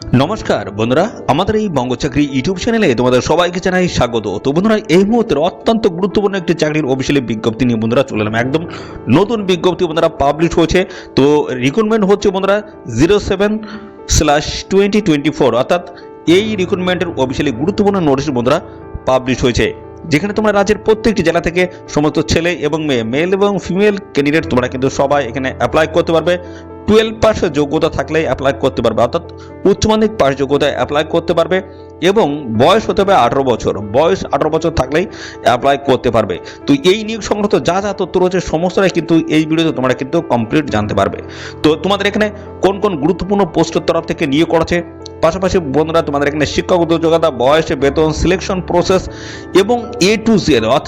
নমস্কার, বন্ধুরা, আমাদের এই বঙ্গ চাকরি ইউটিউব চ্যানেলে তোমাদের সবাইকে জানাই স্বাগত। তো বন্ধুরা, এই মুহূর্তের অত্যন্ত গুরুত্বপূর্ণ একটি চাকরির অফিসিয়ালি বিজ্ঞপ্তি নিয়ে বন্ধুরা চলে এলাম। একদম নতুন বিজ্ঞপ্তি বন্ধুরা পাবলিশ হয়েছে। তো রিক্রুটমেন্ট হচ্ছে বন্ধুরা zero seven slash twenty twenty four অর্থাৎ এই রিক্রুটমেন্টের অফিসিয়ালি গুরুত্বপূর্ণ নোটিশ বন্ধুরা পাবলিশ হয়েছে। যেখানে তোমরা রাজ্যের প্রত্যেকটি জেলা থেকে সমস্ত ছেলে এবং মেয়ে মেল এবং ফিমেল ক্যান্ডিডেট তোমরা কিন্তু সবাই এখানে অ্যাপ্লাই করতে পারবে। টুয়েলভ পাস যোগ্যতা থাকলেই অ্যাপ্লাই করতে পারবে, অর্থাৎ উচ্চ মাধ্যমিক পাস যোগ্যতায় অ্যাপ্লাই করতে পারবে এবং বয়স হতে হবে আঠারো বছর। বয়স আঠারো বছর থাকলেই অ্যাপ্লাই করতে পারবে। তো এই নিয়োগ সংক্রান্ত যা যা তথ্য রয়েছে, সমস্তটাই কিন্তু এই ভিডিওতে তোমরা কিন্তু কমপ্লিট জানতে পারবে। তো তোমাদের এখানে কোন কোন গুরুত্বপূর্ণ পোস্টের তরফ থেকে নিয়োগ করেছে পাশাপাশি বন্ধুরা, তোমাদের এখানে শিক্ষাগত যোগ্যতা, বয়স বেতন সিলেকশন প্রসেস এবং এ টু জেড অর্থাৎ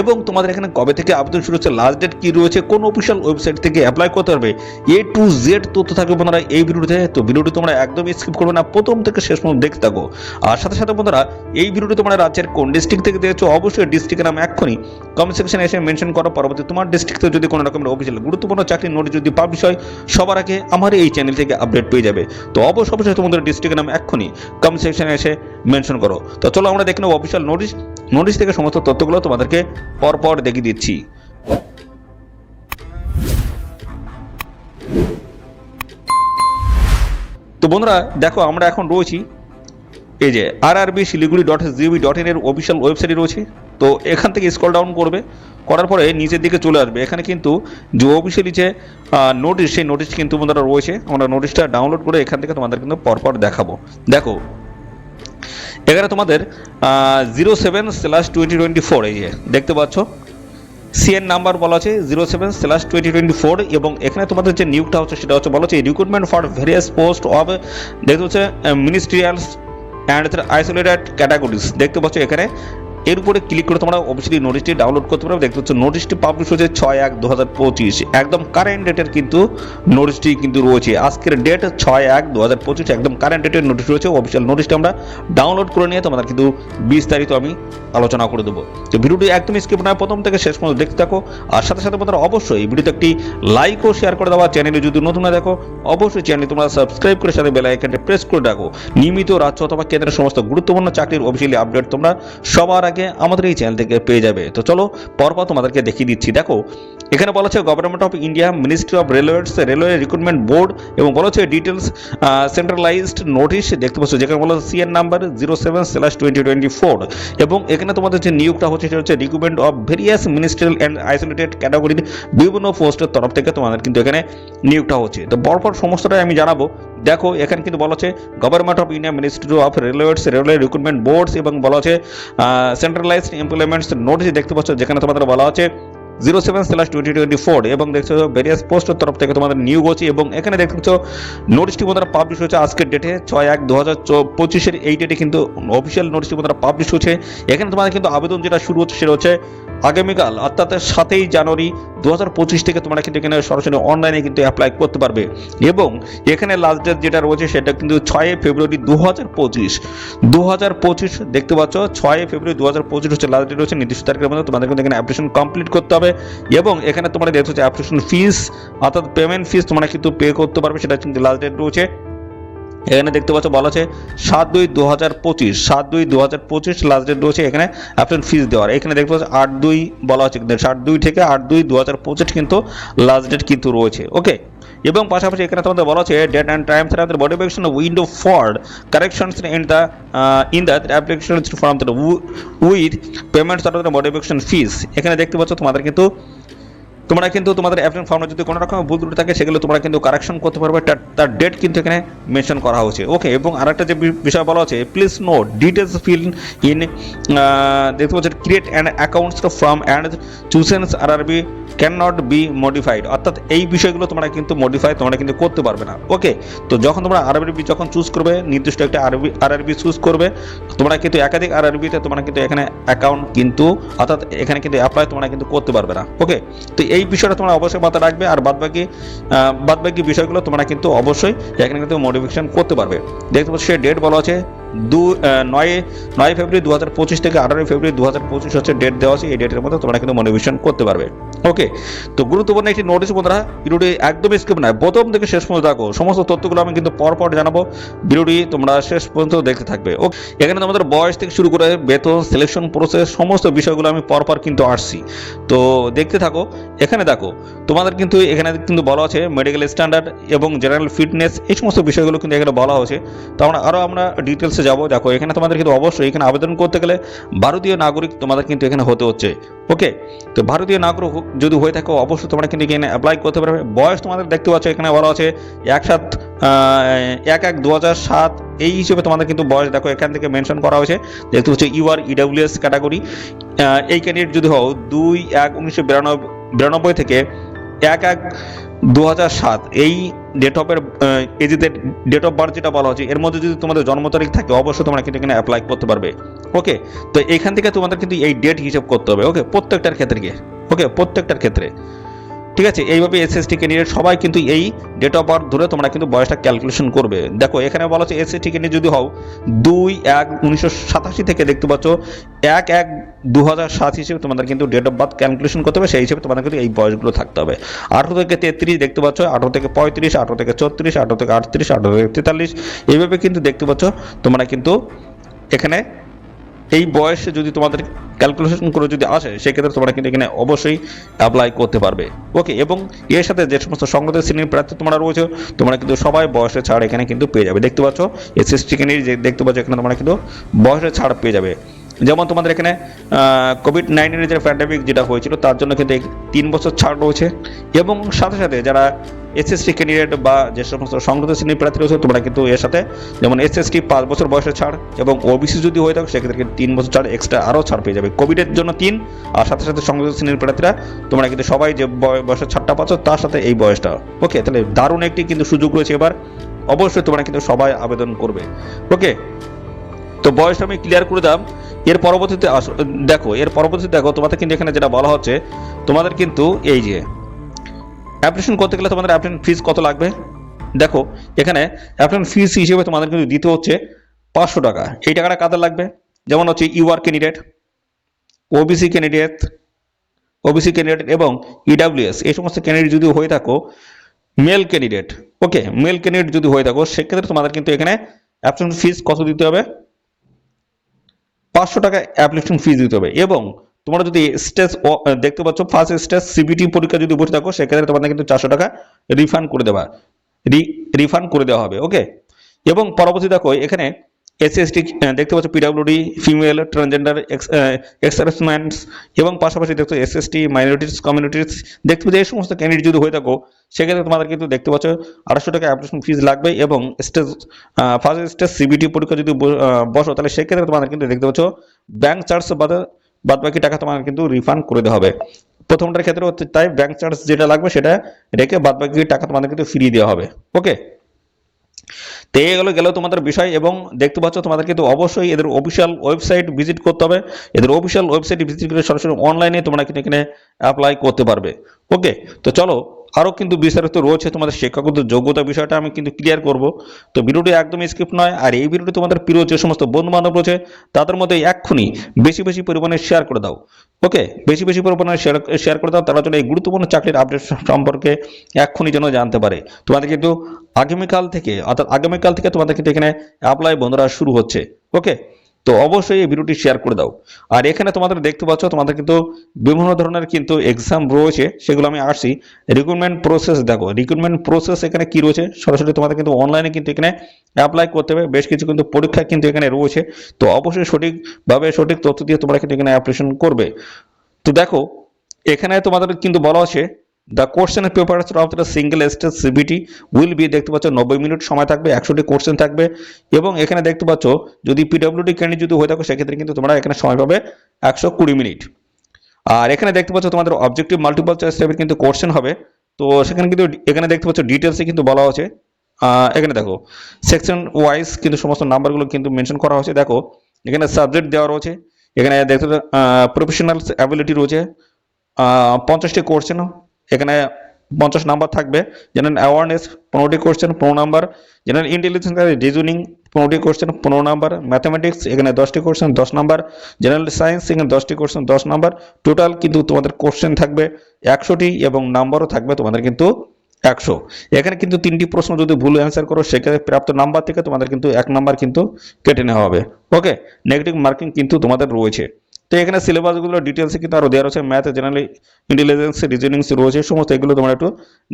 এবং তোমাদের এখানে কবে থেকে আবেদন শুরু হচ্ছে লাস্ট ডেট কি রয়েছে, কোন অফিসিয়াল ওয়েবসাইট থেকে অ্যাপ্লাই করতে পারবে এ টু জেড তথ্য থাকবে বন্ধুরা এই ভিডিওতে। তো ভিডিওটি তোমরা একদমই স্কিপ করবে না, প্রথম থেকে শেষ পর্যন্ত দেখতে থাকো। আর সাথে সাথে বন্ধুরা, এই ভিডিওটি তোমরা রাজ্যের কোন ডিস্ট্রিক্ট থেকে দেখছ, অবশ্যই ডিস্ট্রিক্টের নাম এক্ষুনি কমেন্ট সেকশনে এসে মেনশন করো, পরবর্তী তোমার ডিস্ট্রিক্টে যদি কোনো রকমের অফিসিয়াল গুরুত্বপূর্ণ চাকরির নোটিশ যদি পাবলিশ হয়, সবার আগে আমার এই চ্যানেল থেকে আপডেট পেয়ে যাবে। তো অবশ্যই অবশ্যই তোমাদের ডিস্ট্রিক্টের নাম এক্ষুনি কমেন্ট সেকশনে এসে মেনশন করো। তো চলো আমরা দেখে নেব অফিসিয়াল নোটিশ নোটিশ থেকে সমস্ত তথ্যগুলো তোমাদেরকে পরপর দেখিয়ে দিচ্ছি। তো বন্ধুরা, দেখো আমরা এখন রয়েছি। এই যে R RB Siliguri dot GB dot in এর অফিসিয়াল ওয়েবসাইটে রয়েছে। তো এখান থেকে স্ক্রল ডাউন করবে, করার পরে নিচের দিকে চলে আসবে। এখানে কিন্তু যে অফিসিয়ালি যে নোটিশ সেই নোটিশ কিন্তু বন্ধুরা রয়েছে। আমরা নোটিশটা ডাউনলোড করে এখান থেকে তোমাদের কিন্তু পরপর দেখাবো। দেখো এখানে তোমাদের zero seven slash twenty twenty four এই যে, দেখতে পাচ্ছ? সিএন নাম্বার বলা আছে zero seven slash twenty twenty four এবং এখানে তোমাদের যে নিয়োগটা হচ্ছে সেটা হচ্ছে বলা হচ্ছে recruitment for various post of দেখতে হচ্ছে মিনিস্ট্রিয়ালস অ্যান্ড আইসোলেটেড ক্যাটাগরিজ দেখতে পাচ্ছ এখানে এর উপরে ক্লিক করে তোমরা অবশ্যই নোটিশটি ডাউনলোড করতে পারবে। দেখতে হচ্ছে নোটিশটি পাবলিশ হয়েছে ছয় এক দু হাজার পঁচিশ। একদম কারেন্ট ডেটের কিন্তু নোটিশটি কিন্তু রয়েছে। আজকের ডেট ছয় এক দু হাজার পঁচিশ, একদম কারেন্ট ডেটের নোটিশ রয়েছে। অফিসিয়াল নোটিশটা আমরা ডাউনলোড করে নিয়ে তোমাদের কিন্তু বিস্তারিত আমি আলোচনা করে দেবো। তো ভিডিওটি একদম স্কিপ না, প্রথম থেকে শেষ পর্যন্ত দেখতে থাকো। আর সাথে সাথে তোমরা অবশ্যই ভিডিওতে একটি লাইক ও শেয়ার করে দেওয়া চ্যানেলে যদি নতুন না দেখো অবশ্যই চ্যানেল তোমরা সাবস্ক্রাইব করে সাথে বেল আইকনটি প্রেস করে রাখো। নিয়মিত রাজ্য অথবা কেন্দ্রের সমস্ত গুরুত্বপূর্ণ চাকরির অফিসিয়ালি আপডেট তোমরা সবার আগে আমাদের এই চ্যানেল থেকে পেয়ে যাবে। তো চলো, পরপর তোমাদেরকে দেখিয়ে দিচ্ছি। দেখো, এখানে বলা হচ্ছে government of India ministry of railways railway recruitment board এবং বলা হচ্ছে ডিটেলস সেন্ট্রালাইজড নোটিশ দেখতে পাচ্ছ। যেখানে বলা হচ্ছে CN number zero seven slash twenty twenty four এবং এখানে তোমাদের যে নিয়োগটা হচ্ছে, সেটা হচ্ছে recruitment of various ministerial and isolated ক্যাটাগরির বিভিন্ন পোস্টের তরফ থেকে তোমাদের কিন্তু এখানে নিয়োগটা হচ্ছে। তো পরপর সমস্তটাই আমি জানাব। দেখো, এখানে কিন্তু বলা হচ্ছে government of India ministry of railways railway recruitment boards এবং বলা হচ্ছে সেন্ট্রালাইজড এমপ্লয়মেন্টস নোটিশ দেখতে পাচ্ছ, যেখানে তোমাদের বলা হচ্ছে zero seven slash twenty twenty four এবং দেখছ ভেরিয়াস পোস্টের তরফ থেকে তোমাদের নিয়োগ হচ্ছে এবং এখানে দেখছ নোটিশটি তোমাদের পাবলিশ হচ্ছে আজকের ডেটে ছয় এক দু হাজার পঁচিশের এই ডেটে কিন্তু অফিসিয়াল নোটিশটি তোমাদের পাবলিশ হচ্ছে। এখানে তোমাদের কিন্তু আবেদন যেটা শুরু হচ্ছে, সেটা হচ্ছে আগামীকাল, অর্থাৎ সাতই জানুয়ারি দু হাজার পঁচিশ থেকে তোমরা কিন্তু এখানে সরাসরি অনলাইনে কিন্তু অ্যাপ্লাই করতে পারবে। এবং এখানে লাস্ট ডেট যেটা রয়েছে, সেটা কিন্তু ছয় ফেব্রুয়ারি দু হাজার পঁচিশ। দু হাজার পঁচিশ, দেখতে পাচ্ছ, ছয় ফেব্রুয়ারি দু হাজার পঁচিশ হচ্ছে লাস্ট ডেট রয়েছে, নির্দিষ্ট তারিখের মধ্যে তোমাদের কিন্তু এখানে অ্যাপ্লিকেশন কমপ্লিট করতে হবে। এবং এখানে তোমরা দেখতে হচ্ছে অ্যাপ্লিকেশন ফিস অর্থাৎ পেমেন্ট ফিস তোমরা কিন্তু পে করতে পারবে, সেটা কিন্তু লাস্ট ডেট রয়েছে। এখানে দেখতে পাচ্ছ বলা আছে সাত দুই দু হাজার পঁচিশ, সাত দুই দু হাজার পঁচিশ লাস্ট ডেট রয়েছে এখানে অ্যাপ্লিকেশন ফিস দেওয়ার। এখানে দেখতে পাচ্ছ আট দুই বলা আছে কিন্তু সাত দুই থেকে আট দুই দু হাজার পঁচিশ কিন্তু লাস্ট ডেট কিন্তু রয়েছে। ওকে এবং পাশাপাশি এখানে তোমাদের বলা আছে date and times of the modification window for corrections in the in the application from with payments the modification fees এখানে দেখতে পাচ্ছ তোমাদের কিন্তু তোমরা কিন্তু তোমাদের অ্যাপ্লিকেশন ফর্মে যদি কোনো রকম ভুল ত্রুটি থাকে, সেগুলো তোমরা কিন্তু কারেকশন করতে পারবে। তার ডেট কিন্তু এখানে মেনশন করা হয়েছে। ওকে এবং আরেকটা যে বিষয় বলা হচ্ছে please no details fill in দেখতে পাচ্ছেন create and accounts from and chosen R RB can not B modified অর্থাৎ এই বিষয়গুলো তোমরা কিন্তু মডিফাই তোমরা কিন্তু করতে পারবে না। ওকে তো যখন তোমরা আরবি যখন চুজ করবে, নির্দিষ্ট একটা আরবি আর আরবি চুজ করবে, তোমরা কিন্তু একাধিক আর আরবিতে তোমরা কিন্তু এখানে অ্যাকাউন্ট কিন্তু, অর্থাৎ এখানে কিন্তু অ্যাপ্লাই তোমরা কিন্তু করতে পারবে না। ওকে তো এই বিষয়টা তোমরা অবশ্যই মাথায় রাখবে আর বাদবাকি বাদবাকি বিষয়গুলো তোমরা কিন্তু অবশ্যই এখানে কিন্তু মডিফিকেশন করতে পারবে। দেখতে পাচ্ছ সে ডেট বলা আছে দু নয় নয় ফেব্রুয়ারি দু হাজার পঁচিশ থেকে আঠারোই ফেব্রুয়ারি দু হাজার পঁচিশ হচ্ছে ডেট দেওয়া আছে। এই ডেটের মধ্যে তোমরা কিন্তু মনিবেশন করতে পারবে। ওকে তো গুরুত্বপূর্ণ একটি নোটিশ বন্ধুরা, ভিডিওটি একদমই স্কিপ নয়, প্রথম থেকে শেষ পর্যন্ত থাকো সমস্ত তথ্যগুলো আমি কিন্তু পরপর জানাব। ভিডিওটি তোমরা শেষ পর্যন্ত দেখতে থাকবে। ও এখানে তোমাদের বয়স থেকে শুরু করে বেতন সিলেকশন প্রসেস সমস্ত বিষয়গুলো আমি পরপর কিন্তু আসছি। তো দেখতে থাকো, এখানে দেখো, তোমাদের কিন্তু এখানে কিন্তু বলা আছে মেডিকেল স্ট্যান্ডার্ড এবং জেনারেল ফিটনেস এই সমস্ত বিষয়গুলো কিন্তু এখানে বলা হয়েছে। তো আমরা আরও আমরা ডিটেলসে যাব। দেখো, এখানে তোমাদের কিন্তু অবশ্যই এখানে আবেদন করতে গেলে ভারতীয় নাগরিক তোমাদের কিন্তু এখানে হতে হচ্ছে। ওকে তো ভারতীয় নাগরিক যদি হয়ে থাকো, অবশ্যই তোমরা কিন্তু এখানে অ্যাপ্লাই করতে পারবে। বয়স তোমাদের দেখতে পাচ্ছ, এখানে বলা আছে এক সাত এক এক দু হাজার সাত, এই হিসেবে তোমাদের কিন্তু বয়স, দেখো, এখান থেকে মেনশন করা হয়েছে। দেখতে হচ্ছে ইউ ইউআর ইডাব্লিউএস ক্যাটাগরি এই ক্যান্ডিডেট যদি হও, দুই এক উনিশশো বিরানব্বই থেকে এক এক দু হাজার সাত, এই ডেট অফের এজিতে ডেট অফ বার্থ যেটা বলা হচ্ছে, এর মধ্যে যদি তোমাদের জন্ম তারিখ থাকে, অবশ্যই তোমরা কিন্তু এখানে অ্যাপ্লাই করতে পারবে। ওকে তো এখান থেকে তোমাদের কিন্তু এই ডেট হিসাব করতে হবে। ওকে প্রত্যেকটার ক্ষেত্রে ওকে প্রত্যেকটার ক্ষেত্রে। ঠিক আছে, এইভাবে এসএসটি ক্যান্ডিডেট সবাই কিন্তু এই ডেট অফ বার্থ ধরে তোমরা কিন্তু বয়সটা ক্যালকুলেশন করবে। দেখো, এখানে বলা হচ্ছে এসএসটি ক্যান্ডিডেট যদি হও, দুই এক উনিশশো সাতাশি থেকে দেখতে পাচ্ছ, এক এক দু হাজার সাত হিসেবে তোমাদের কিন্তু ডেট অফ বার্থ ক্যালকুলেশন করতে হবে, সেই হিসেবে তোমাদের কিন্তু এই বয়সগুলো থাকতে হবে। আঠারো থেকে তেত্রিশ দেখতে পাচ্ছ, আঠারো থেকে পঁয়ত্রিশ, আঠারো থেকে ছত্রিশ, আঠারো থেকে আটত্রিশ, আঠারো থেকে তেতাল্লিশ, এইভাবে কিন্তু দেখতে পাচ্ছ, তোমরা কিন্তু এখানে এই বয়সে যদি তোমাদের ক্যালকুলেশন করে যদি আসে, সেক্ষেত্রে তোমরা কিন্তু এখানে অবশ্যই অ্যাপ্লাই করতে পারবে। ওকে এবং এর সাথে যে সমস্ত সংগত শ্রেণির প্রার্থী তোমরা রয়েছে, তোমরা কিন্তু সবাই বয়সের ছাড় এখানে কিন্তু পেয়ে যাবে। দেখতে পাচ্ছ এসএসটি ক্যান্ডিডেট যে, দেখতে পাচ্ছ এখানে তোমরা কিন্তু বয়সের ছাড় পেয়ে যাবে। যেমন তোমাদের এখানে কোভিড নাইন্টিনের যে প্যান্ডামিক যেটা হয়েছিল, তার জন্য কিন্তু তিন বছর ছাড় রয়েছে। এবং সাথে সাথে যারা এসএসটি ক্যান্ডিডেট বা যে সমস্ত সংগত শ্রেণির প্রার্থী রয়েছে, তোমরা কিন্তু এর সাথে, যেমন এসএসটি পাঁচ বছর বয়সের ছাড় এবং ওবিসি যদি হয়ে থাকে, সেক্ষেত্রে কিন্তু তিন বছর ছাড় এক্সট্রা আরও ছাড় পেয়ে যাবে। কোভিডের জন্য তিন, আর সাথে সাথে সংগত শ্রেণির প্রার্থীরা, তোমরা কিন্তু সবাই যে বয়- বয়সের ছাড়টা পাচ্ছ, তার সাথে এই বয়সটা। ওকে তাহলে দারুণ একটি কিন্তু সুযোগ রয়েছে এবার। অবশ্যই তোমরা কিন্তু সবাই আবেদন করবে। ওকে তো বয়সটা আমি ক্লিয়ার করে দাম এর পরবর্তীতে দেখো, এর পরবর্তীতে দেখো, তোমাদের কিন্তু এখানে যেটা বলা হচ্ছে, তোমাদের কিন্তু এই যে অ্যাপ্লিকেশন করতে গেলে তোমাদের অ্যাপ্লিকেশন ফিস কত লাগবে? দেখো, এখানে অ্যাপ্লিকেশন ফিস হিসেবে তোমাদের কিন্তু দিতে হচ্ছে পাঁচশো টাকা। এই টাকাটা কাদের লাগবে? যেমন হচ্ছে UR candidate OBC candidate OBC candidate এবং ইডাব্লিউএস এই সমস্ত ক্যান্ডিডেট যদি হয়ে থাকো male candidate okay male candidate যদি হয়ে থাকো, সেক্ষেত্রে তোমাদের কিন্তু এখানে অ্যাপ্লিকেশন ফিস কত দিতে হবে? পাঁচশো টাকা অ্যাপ্লিকেশন ফিজ দিতে হবে। এবং তোমরা যদি স্টেজ দেখতে পাচ্ছ ফার্স্ট স্টেজ সিবিটি পরীক্ষা যদি বসে থাকো, সেক্ষেত্রে তোমাদের কিন্তু চারশো টাকা রিফান্ড করে দেওয়া রিফান্ড করে দেওয়া হবে ওকে এবং পরবর্তী দেখো, এখানে এসসি এসটি দেখতে পাচ্ছ পিডাব্লিউডি ফিমেল ট্রান্সজেন্ডার এক্সারসম্যান্টস এবং পাশাপাশি দেখছ এসএসটি মাইনরিটিস কমিউনিটিস দেখতে পাচ্ছ এই সমস্ত ক্যান্ডিডেট যদি হয়ে থাকো, সেক্ষেত্রে তোমাদের কিন্তু দেখতে পাচ্ছ আড়াইশো টাকা অ্যাপ্লিকেশন ফিজ লাগবে এবং স্টেজ ফার্স্ট স্টেজ সিবিটি পরীক্ষা যদি বসো, তাহলে সেক্ষেত্রে তোমাদের কিন্তু দেখতে পাচ্ছ ব্যাংক চার্জ বাদে বাদ বাকি টাকা তোমাদের কিন্তু রিফান্ড করে দেওয়া হবে। প্রথমটার ক্ষেত্রে হচ্ছে তাই ব্যাংক চার্জ যেটা লাগবে সেটা রেখে বাদ বাকি টাকা তোমাদের কিন্তু ফ্রি দেওয়া হবে। ওকে তো এই গেলো, গেল তোমাদের বিষয় এবং দেখতে পাচ্ছ তোমাদের কিন্তু অবশ্যই এদের অফিসিয়াল ওয়েবসাইট ভিজিট করতে হবে। এদের অফিসিয়াল ওয়েবসাইট ভিজিট করে সরাসরি অনলাইনে তোমরা কিন্তু এখানে অ্যাপ্লাই করতে পারবে। ওকে তো চলো আরও কিন্তু বিস্তারিত রয়েছে তোমাদের শিক্ষাগত যোগ্যতা বিষয়টা আমি কিন্তু ক্লিয়ার করব। তো ভিডিওটি একদম স্কিপ নয়, আর এই ভিডিওটি তোমাদের প্রিয় যে সমস্ত বন্ধু বান্ধব রয়েছে, তাদের মধ্যে এক্ষুনি বেশি বেশি পরিমাণে শেয়ার করে দাও। ওকে বেশি বেশি পরিমাণে শেয়ার শেয়ার করে দাও, তারা যেন এই গুরুত্বপূর্ণ চাকরির আপডেট সম্পর্কে এক্ষুনি যেন জানতে পারে। তোমাদের কিন্তু আগামীকাল থেকে, অর্থাৎ আগামীকাল থেকে তোমাদের কিন্তু এখানে অ্যাপ্লাই বন্ধুরা শুরু হচ্ছে। ওকে তো অবশ্যই এই ভিডিওটি শেয়ার করে দাও। আর এখানে তোমাদের দেখতে পাচ্ছ, তোমাদের কিন্তু বিভিন্ন ধরনের কিন্তু এক্সাম রয়েছে, সেগুলো আমি আসছি। রিক্রুটমেন্ট প্রসেস দেখো রিক্রুটমেন্ট প্রসেস এখানে কি রয়েছে? সরাসরি তোমাদের কিন্তু অনলাইনে কিন্তু এখানে অ্যাপ্লাই করতে হবে। বেশ কিছু কিন্তু পরীক্ষা কিন্তু এখানে রয়েছে। তো অবশ্যই সঠিকভাবে সঠিক তথ্য দিয়ে তোমরা কিন্তু এখানে অ্যাপ্লিকেশন করবে। তো দেখো, এখানে তোমাদের কিন্তু বলা আছে the question paper of the single stage CBT will be দেখতে পাচ্ছ নব্বই মিনিট সময় থাকবে, একশোটি কোশ্চেন থাকবে এবং এখানে দেখতে পাচ্ছ যদি পিডব্লিউডি ক্যান্ডিডেট যদি হয়ে থাকো, সেক্ষেত্রে কিন্তু তোমরা এখানে সময় পাবে একশো কুড়ি মিনিট। আর এখানে দেখতে পাচ্ছ তোমাদের অবজেক্টিভ মাল্টিপল চয়েস টাইপের কিন্তু কোশ্চেন হবে। তো সেখানে কিন্তু এখানে দেখতে পাচ্ছ ডিটেলসে কিন্তু বলা হচ্ছে এখানে দেখো সেকশন ওয়াইজ কিন্তু সমস্ত নাম্বারগুলো কিন্তু মেনশন করা হয়েছে। দেখো, এখানে সাবজেক্ট দেওয়া রয়েছে, এখানে দেখতে প্রফেশনাল অ্যাবিলিটি রয়েছে। পঞ্চাশটি কোশ্চেন এখানে পঞ্চাশ নাম্বার থাকবে। জেনারেল অ্যাওয়ারনেস পনেরোটি কোশ্চেন পনেরো নাম্বার। জেনারেল ইন্টেলিজেন্স রিজনিং পনেরোটি কোশ্চেন পনেরো নাম্বার। ম্যাথামেটিক্স এখানে দশটি কোশ্চেন দশ নাম্বার। জেনারেল সায়েন্স এখানে দশটি কোশ্চেন দশ নাম্বার। টোটাল কিন্তু তোমাদের কোশ্চেন থাকবে একশোটি এবং নাম্বারও থাকবে তোমাদের কিন্তু একশো। এখানে কিন্তু তিনটি প্রশ্ন যদি ভুল অ্যান্সার করো, সেক্ষেত্রে প্রাপ্ত নাম্বার থেকে তোমাদের কিন্তু এক নাম্বার কিন্তু কেটে নেওয়া হবে। ওকে নেগেটিভ মার্কিং কিন্তু তোমাদের রয়েছে। তো এখানে সিলেবাসগুলো ডিটেলসে কিন্তু আরও দেওয়া রয়েছে। ম্যাথ জেনারেল ইন্টেলিজেন্স রিজনিংস রয়েছে সমস্ত এগুলো তোমরা একটু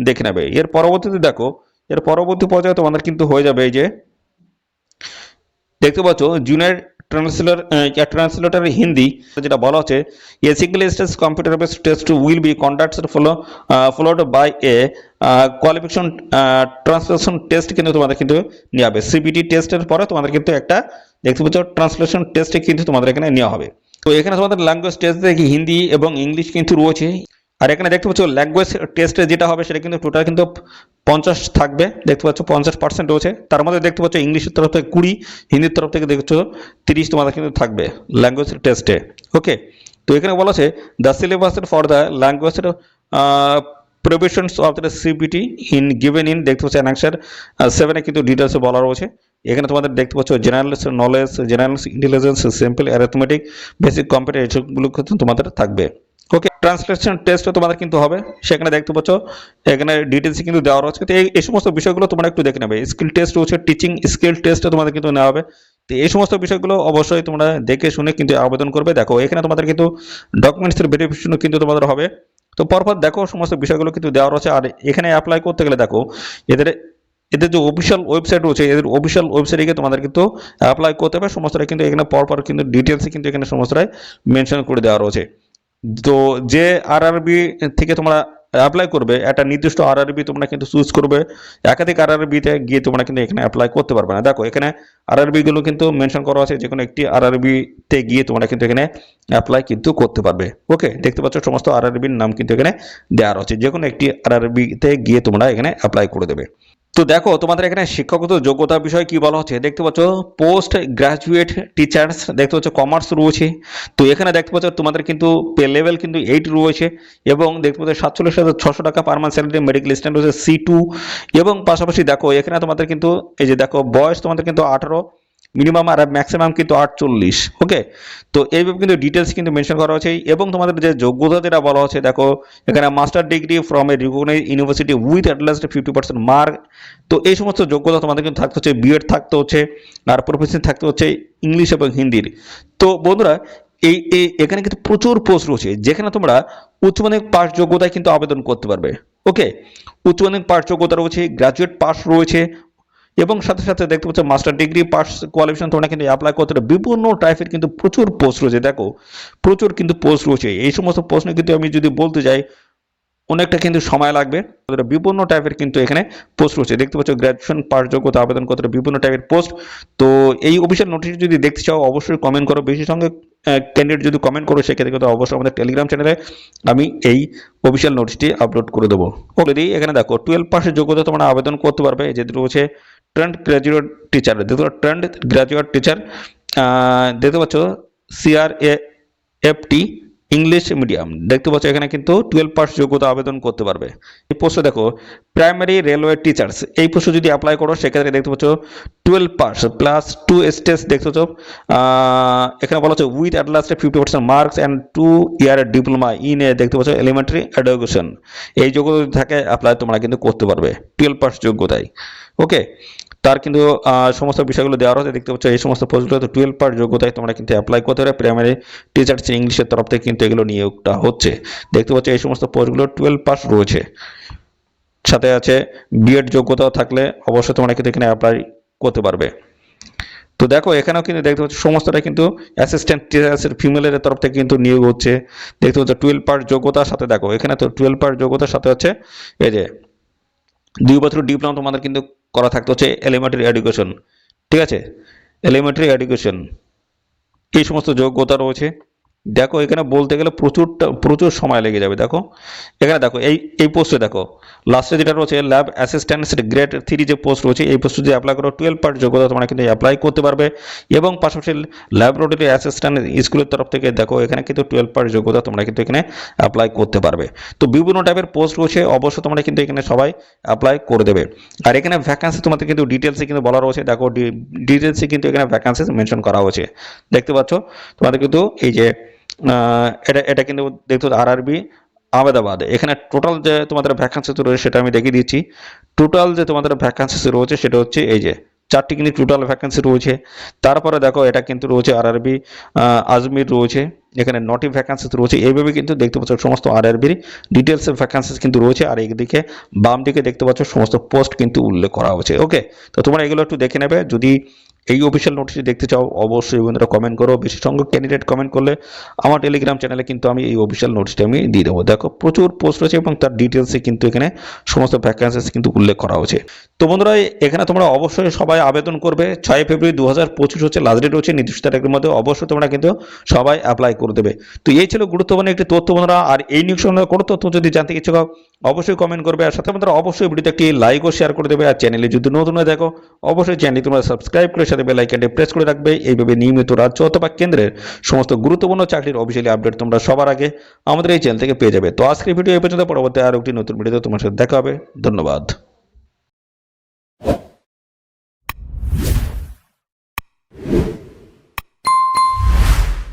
দেখে নেবে। এর পরবর্তীতে দেখো, এর পরবর্তী পর্যায়ে তোমাদের কিন্তু হয়ে যাবে এই যে, দেখতে পাচ্ছ জুনিয়র ট্রান্সলেটর ট্রান্সলেটর হিন্দি, যেটা বলা হচ্ছে a single stage computer based test will be conducted follow followed by a qualification translation test কিন্তু তোমাদের কিন্তু নেওয়া হবে। সিবিটি টেস্টের পরে তোমাদের কিন্তু একটা, দেখতে পাচ্ছ ট্রান্সলেশন টেস্টে কিন্তু তোমাদের এখানে নেওয়া হবে। তো এখানে তোমাদের ল্যাঙ্গুয়েজ টেস্ট দেখি, হিন্দি এবং ইংলিশ কিন্তু রয়েছে। আর এখানে দেখতে পাচ্ছ ল্যাঙ্গুয়েজ টেস্টে যেটা হবে সেটা কিন্তু টোটাল কিন্তু পঞ্চাশ থাকবে। দেখতে পাচ্ছ পঞ্চাশ পার্সেন্ট রয়েছে। তার মধ্যে দেখতে পাচ্ছ ইংলিশের তরফ থেকে কুড়ি, হিন্দির তরফ থেকে দেখছ তিরিশ তোমাদের কিন্তু থাকবে ল্যাঙ্গুয়েজ টেস্টে ওকে তো এখানে বলা আছে the syllabus for the language provisions of the CBT in given in দেখতে পাচ্ছ অ্যান্সার সেভেনে কিন্তু ডিটেলসে বলা রয়েছে। এখানে তোমাদের দেখতে পাচ্ছ general knowledge general intelligence simple arithmetic basic computer এসবগুলো তোমাদের থাকবে। ওকে ট্রান্সলেশন টেস্টও তোমাদের কিন্তু হবে। সেখানে দেখতে পাচ্ছ, এখানে ডিটেলস কিন্তু দেওয়া রয়েছে। তো এই এই সমস্ত বিষয়গুলো তোমরা একটু দেখে নেবে। স্কিল টেস্ট রয়েছে টিচিং স্কিল টেস্টও তোমাদের কিন্তু নেওয়া হবে। তো এই সমস্ত বিষয়গুলো অবশ্যই তোমরা দেখে শুনে কিন্তু আবেদন করবে। দেখো, এখানে তোমাদের কিন্তু ডকুমেন্টসের ভেরিফিকেশনও কিন্তু তোমাদের হবে। তো পরপর দেখো, সমস্ত বিষয়গুলো কিন্তু দেওয়া রয়েছে। আর এখানে অ্যাপ্লাই করতে গেলে দেখো, এদের এদের যে অফিসিয়াল ওয়েবসাইট রয়েছে, এদের অফিসিয়াল ওয়েবসাইটে গিয়ে তোমাদের কিন্তু অ্যাপ্লাই করতে হবে। সমস্তটা কিন্তু এখানে পরপর কিন্তু ডিটেলসে কিন্তু এখানে সমস্তটাই মেনশন করে দেওয়া রয়েছে। তো যে আরআরবি থেকে তোমরা অ্যাপ্লাই করবে, একটা নির্দিষ্ট আরআরবি তোমরা কিন্তু চুজ করবে। একাধিক আরআরবিতে গিয়ে তোমরা কিন্তু এখানে অ্যাপ্লাই করতে পারবে না। দেখো, এখানে আরআরবি গুলো কিন্তু মেনশন করা আছে যে কোনো একটি আরআরবিতে গিয়ে তোমরা কিন্তু এখানে অ্যাপ্লাই কিন্তু করতে পারবে। ওকে দেখতে পাচ্ছ, সমস্ত আরআরবির নাম কিন্তু এখানে দেওয়া আছে যে কোনো একটি আরআরবিতে গিয়ে তোমরা এখানে অ্যাপ্লাই করে দেবে। তো দেখো, তোমাদের এখানে শিক্ষাগত যোগ্যতা বিষয়ে কি বলা হচ্ছে? দেখতে পাচ্ছ পোস্ট গ্রাজুয়েট টিচার্স দেখতে পাচ্ছ কমার্স রয়েছে। তো এখানে দেখতে পাচ্ছ, তোমাদের কিন্তু পে লেভেল কিন্তু এইট রয়েছে এবং দেখতে পাচ্ছ, সাতচল্লিশ হাজার ছশো টাকা per month salary medical stand রয়েছে সি টু এবং পাশাপাশি দেখো, এখানে তোমাদের কিন্তু, এই যে দেখো, বয়স তোমাদের কিন্তু আঠারো। মিনিমাম আর ম্যাক্সিমাম কিন্তু আটচল্লিশ ওকে তো এইভাবে কিন্তু ডিটেলস কিন্তু মেনশন করা হয়েছে। এবং তোমাদের যে যোগ্যতা যেটা বলা হচ্ছে, দেখো, এখানে master degree from a recognise university with at last fifty percent mark তো এই সমস্ত যোগ্যতা তোমাদের কিন্তু থাকতে হচ্ছে বিএড থাকতে হচ্ছে, আর প্রফেশন থাকতে হচ্ছে ইংলিশ এবং হিন্দির তো বন্ধুরা, এই এখানে কিন্তু প্রচুর পোস্ট রয়েছে, যেখানে তোমরা উচ্চ মাধ্যমিক পাস যোগ্যতায় কিন্তু আবেদন করতে পারবে ওকে উচ্চ মাধ্যমিক পাস যোগ্যতা রয়েছে গ্রাজুয়েট পাস রয়েছে এবং সাথে সাথে দেখতে পাচ্ছ মাস্টার ডিগ্রি পাস কোয়ালিফিকেশন তোমরা কিন্তু অ্যাপ্লাই করতে পারো। বিভিন্ন টাইপের কিন্তু প্রচুর পোস্ট রয়েছে, দেখো, প্রচুর কিন্তু পোস্ট রয়েছে। এই সমস্ত প্রশ্ন কিন্তু আমি যদি বলতে যাই, অনেকটা কিন্তু সময় লাগবে। বিভিন্ন টাইপের কিন্তু এখানে পোস্ট রয়েছে। দেখতে পাচ্ছ গ্র্যাজুয়েশন পাস যোগ্যতা, আবেদন করতে বিভিন্ন টাইপের পোস্ট তো এই অফিসিয়াল নোটিশ যদি দেখতে চাও, অবশ্যই কমেন্ট করো। বেশি সঙ্গে ক্যান্ডিডেট যদি কমেন্ট করো, সেক্ষেত্রে কিন্তু অবশ্যই আমাদের টেলিগ্রাম চ্যানেলে আমি এই অফিসিয়াল নোটিশটি আপলোড করে দেবো। অলরেডি এখানে দেখো টুয়েলভ পাসের যোগ্যতা তোমরা আবেদন করতে পারবে। যেটি রয়েছে ট্রেন্ড গ্র্যাজুয়েট টিচার দেখতে পাচ্ছ ট্রেন্ড গ্র্যাজুয়েট টিচার দেখতে পাচ্ছ CR A FT English medium দেখতে পাচ্ছ, এখানে কিন্তু টুয়েলভ পাস যোগ্যতা আবেদন করতে পারবে। এই পোস্টে দেখো প্রাইমারি রেলওয়ে টিচার্স এই পোস্টে যদি অ্যাপ্লাই করো, সেক্ষেত্রে দেখতে পাচ্ছ twelve pass plus two stage দেখতে পাচ্ছ এখানে বলা হচ্ছে with at last fifty percent marks and two year diploma in a দেখতে পাচ্ছ এলিমেন্টারি এডুকেশন এই যোগ্যতা থাকে অ্যাপ্লাই তোমরা কিন্তু করতে পারবে টুয়েলভ পাস যোগ্যতায়। ওকে তার কিন্তু সমস্ত বিষয়গুলো দেওয়া রয়েছে। দেখতে পাচ্ছ, এই সমস্ত পোস্টগুলো তো টুয়েলভ পার যোগ্যতায় তোমরা কিন্তু অ্যাপ্লাই করতে পারবে। প্রাইমারি টিচার্স ইংলিশের তরফ থেকে কিন্তু এগুলো নিয়োগটা হচ্ছে। দেখতে পাচ্ছ, এই সমস্ত পোস্টগুলো টুয়েলভ পাস রয়েছে। সাথে আছে বিএড যোগ্যতাও থাকলে অবশ্যই তোমরা কিন্তু এখানে অ্যাপ্লাই করতে পারবে। তো দেখো, এখানেও কিন্তু দেখতে পাচ্ছ, সমস্তটা কিন্তু অ্যাসিস্ট্যান্ট টিচার্সের ফিমেলের তরফ থেকে কিন্তু নিয়োগ হচ্ছে। দেখতে পাচ্ছ টুয়েলভ পার যোগ্যতার সাথে দেখো, এখানে তো টুয়েলভ পার যোগ্যতার সাথে হচ্ছে, এই যে, দুই বছর ডিপ্লোমা তোমাদের কিন্তু করা থাকতে হচ্ছে এলিমেন্টারি এডুকেশন। ঠিক আছে? Elementary education. এই সমস্ত যোগ্যতা রয়েছে। দেখো, এখানে বলতে গেলে প্রচুরটা প্রচুর সময় লেগে যাবে। দেখো, এখানে দেখো, এই এই পোস্টে দেখো লাস্টে যেটা রয়েছে ল্যাব অ্যাসিস্ট্যান্ট গ্রেড থ্রি যে পোস্ট রয়েছে, এই পোস্টে যদি অ্যাপ্লাই করো টুয়েলভ পার্ট যোগ্যতা তোমরা কিন্তু অ্যাপ্লাই করতে পারবে। এবং পাশাপাশি ল্যাবরেটরি অ্যাসিস্ট্যান্ট স্কুলের তরফ থেকে দেখো, এখানে কিন্তু টুয়েলভ পার্ট যোগ্যতা তোমরা কিন্তু এখানে অ্যাপ্লাই করতে পারবে। তো বিভিন্ন টাইপের পোস্ট রয়েছে অবশ্যই তোমরা কিন্তু এখানে সবাই অ্যাপ্লাই করে দেবে। আর এখানে ভ্যাকান্সি তোমাদের কিন্তু ডিটেলসে কিন্তু বলা রয়েছে, দেখো ডিটেলসে কিন্তু এখানে ভ্যাকান্সি মেনশন করা হয়েছে। দেখতে পাচ্ছ? তোমাদের কিন্তু এই যে এটা এটা কিন্তু দেখতে আর আরবি আহমেদাবাদ। এখানে টোটাল যে তোমাদের ভ্যাকান্সি রয়েছে সেটা আমি দেখিয়ে দিচ্ছি। টোটাল যে তোমাদের ভ্যাকান্সি রয়েছে সেটা হচ্ছে এই যে, চারটি কিন্তু টোটাল ভ্যাকান্সি রয়েছে। তারপরে দেখো এটা কিন্তু রয়েছে আর আরবি আজমির রয়েছে। এখানে নটি ভ্যাকান্সি রয়েছে। এইভাবে কিন্তু দেখতে পাচ্ছ সমস্ত আর আরবির ডিটেলসের ভ্যাকান্সিস কিন্তু রয়েছে। আর এইদিকে বাম দিকে দেখতে পাচ্ছ সমস্ত পোস্ট কিন্তু উল্লেখ করা হয়েছে। ওকে তো তোমরা এগুলো একটু দেখে নেবে। যদি এই অফিসিয়াল নোটিশ দেখতে চাও, অবশ্যই বন্ধুরা কমেন্ট করো। বেশি সংখ্যক ক্যান্ডিডেট কমেন্ট করলে আমার টেলিগ্রাম চ্যানেলে কিন্তু আমি এই অফিসিয়াল নোটিশটা আমি দিয়ে দেবো। দেখো, প্রচুর পোস্ট রয়েছে এবং তার ডিটেলসে কিন্তু এখানে সমস্ত ভ্যাকান্সিস কিন্তু উল্লেখ করা হয়েছে। তো বন্ধুরা, এখানে তোমরা অবশ্যই সবাই আবেদন করবে। ছয় ফেব্রুয়ারি দু হাজার পঁচিশ হচ্ছে লাস্ট ডেট রয়েছে, নির্দিষ্ট তারিখের মধ্যে অবশ্যই তোমরা কিন্তু সবাই অ্যাপ্লাই করে দেবে। তো এই ছিল গুরুত্বপূর্ণ একটি তথ্য বন্ধুরা, আর এই নিউজ সম্বন্ধে কোনো তথ্য যদি জানতে ইচ্ছুক অবশ্যই কমেন্ট করবে আর সাথে আমাদের অবশ্যই ভিডিওতে একটি লাইক ও শেয়ার করে দেবে আর চ্যানেলে যদি নতুন হয়ে দেখো অবশ্যই চ্যানেলটি তোমরা সাবস্ক্রাইব করে সাথে বেল আইকনটি প্রেস করে রাখবে। এইভাবে নিয়মিত রাজ্য অথবা কেন্দ্রের সমস্ত গুরুত্বপূর্ণ চাকরির অফিসিয়ালি আপডেট তোমরা সবার আগে আমাদের এই চ্যানেল থেকে পেয়ে যাবে। তো আজকের ভিডিও এই পর্যন্ত, পরবর্তী আরও একটি নতুন ভিডিওতে তোমার সাথে দেখা হবে। ধন্যবাদ।